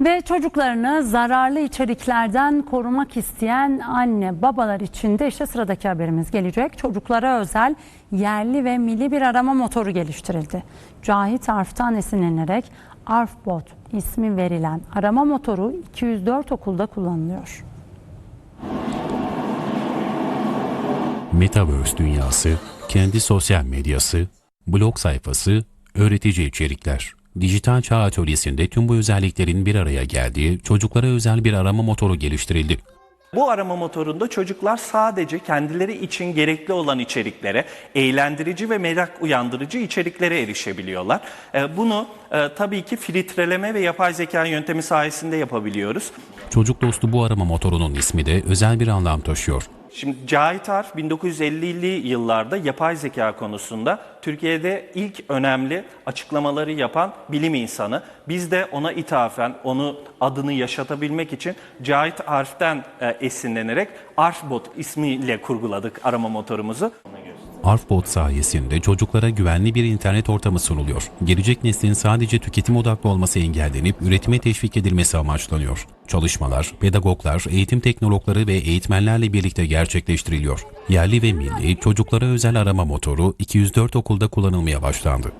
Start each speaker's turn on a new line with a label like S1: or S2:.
S1: Ve çocuklarını zararlı içeriklerden korumak isteyen anne babalar için de işte sıradaki haberimiz gelecek. Çocuklara özel yerli ve milli bir arama motoru geliştirildi. Cahit Arf'tan esinlenerek Arfbot ismi verilen arama motoru 204 okulda kullanılıyor.
S2: Metaverse dünyası, kendi sosyal medyası, blog sayfası, öğretici içerikler. Dijital Çağ Atölyesi'nde tüm bu özelliklerin bir araya geldiği çocuklara özel bir arama motoru geliştirildi.
S3: Bu arama motorunda çocuklar sadece kendileri için gerekli olan içeriklere, eğlendirici ve merak uyandırıcı içeriklere erişebiliyorlar. Ee, Bunu e, tabii ki filtreleme ve yapay zeka yöntemi sayesinde yapabiliyoruz.
S2: Çocuk dostu bu arama motorunun ismi de özel bir anlam taşıyor.
S3: Şimdi Cahit Arf 1950'li yıllarda yapay zeka konusunda Türkiye'de ilk önemli açıklamaları yapan bilim insanı. Biz de ona ithafen, onu adını yaşatabilmek için Cahit Arf'ten e, esinlenerek Arfbot ismiyle kurguladık arama motorumuzu.
S2: Arfbot sayesinde çocuklara güvenli bir internet ortamı sunuluyor. Gelecek neslin sadece tüketim odaklı olması engellenip üretime teşvik edilmesi amaçlanıyor. Çalışmalar, pedagoglar, eğitim teknologları ve eğitmenlerle birlikte gerçekleştiriliyor. Yerli ve milli çocuklara özel arama motoru 204 okulda kullanılmaya başlandı.